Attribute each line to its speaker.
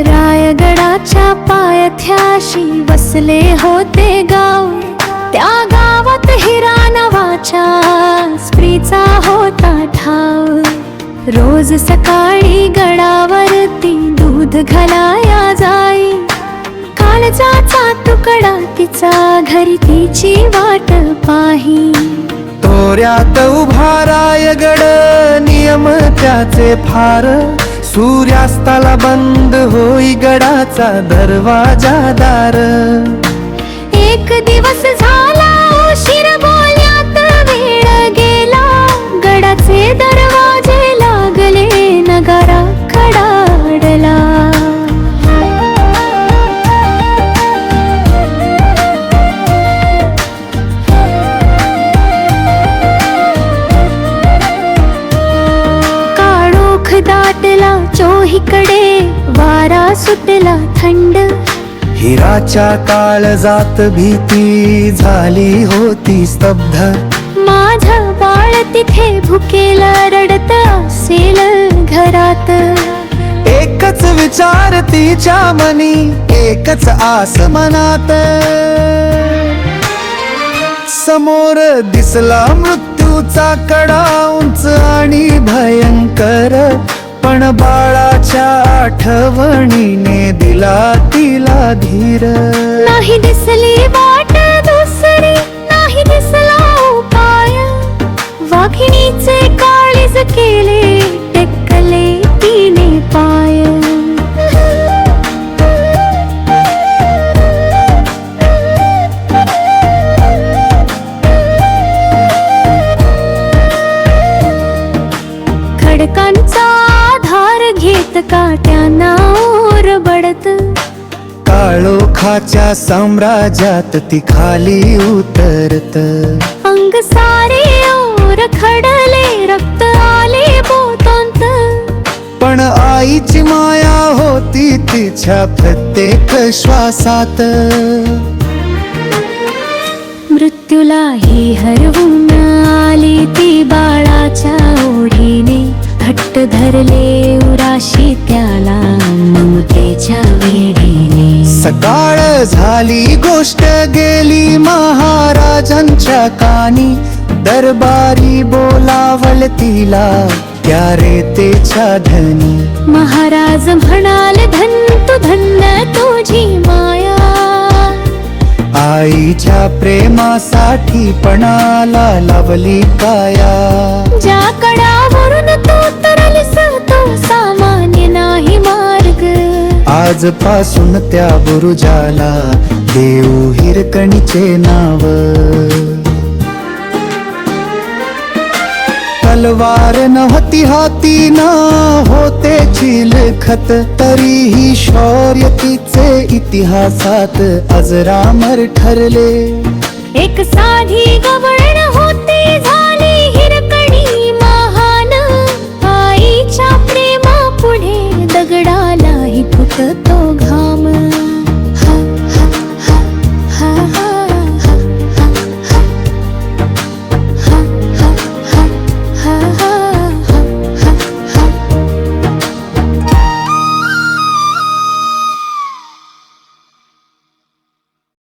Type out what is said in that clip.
Speaker 1: रायगडाच्या पायथ्याशी वसले होते गाव. त्या गावात हिरा नवाच्या स्त्रीचा रोज सकाळी गडावरती दूध घालाया जाई. काळजाचा तुकडा तिचा घरी तिची वाट पाही.
Speaker 2: तोऱ्यात उभा रायगड नियम त्याचे फार. सूर्यास्ताला बंद होई गडाचा दरवाजा दार.
Speaker 1: एक दिवस झाला उशीर बोल्यात वेळ गेला. गडाचे दरवाजे दाटला चोहीकडे वारा सुटला थंड.
Speaker 2: हिराच्या काळजात भीती झाली होती स्तब्ध.
Speaker 1: माझ बाळ तिथे भुकेला रडत असेल घरात.
Speaker 2: एकच विचार तिच्या मनी एकच आस मनात. समोर दिसला मृत्यूचा कडा उंच आणि भयंकर पण बाळाच्या आठवणीने दिला तिला धीर.
Speaker 1: नाही दिसली काट्यांना ओर बडत.
Speaker 2: काळोखाच्या साम्राज्यात ती खाली उतरत.
Speaker 1: अंग सारे ओर खडले रक्त आले बोतांत
Speaker 2: पण आईची माया होती तिच्या प्रत्येक श्वासात.
Speaker 1: मृत्यूलाही हरवून आली ती बाळाच्या ओढीने घट्ट धरले उराशी त्याला ममतेच्या वेडीने
Speaker 2: सकाळ झाली गोष्ट गेली महाराजांच्या कानी. दरबारी बोलावल तिला त्या रेतेच्या धनी.
Speaker 1: महाराज म्हणाल धन तू धन्य तुझी माया.
Speaker 2: आईच्या प्रेमासाठी पणाला लावली काया. आजपासून त्या बुरुजाला देऊ हिरकणीचे नाव. तलवार नव्हती हाती ना होते चिलखत तरीही शौर्य तिचे इतिहासात अजरामर ठरले.
Speaker 1: एक साधी गवळण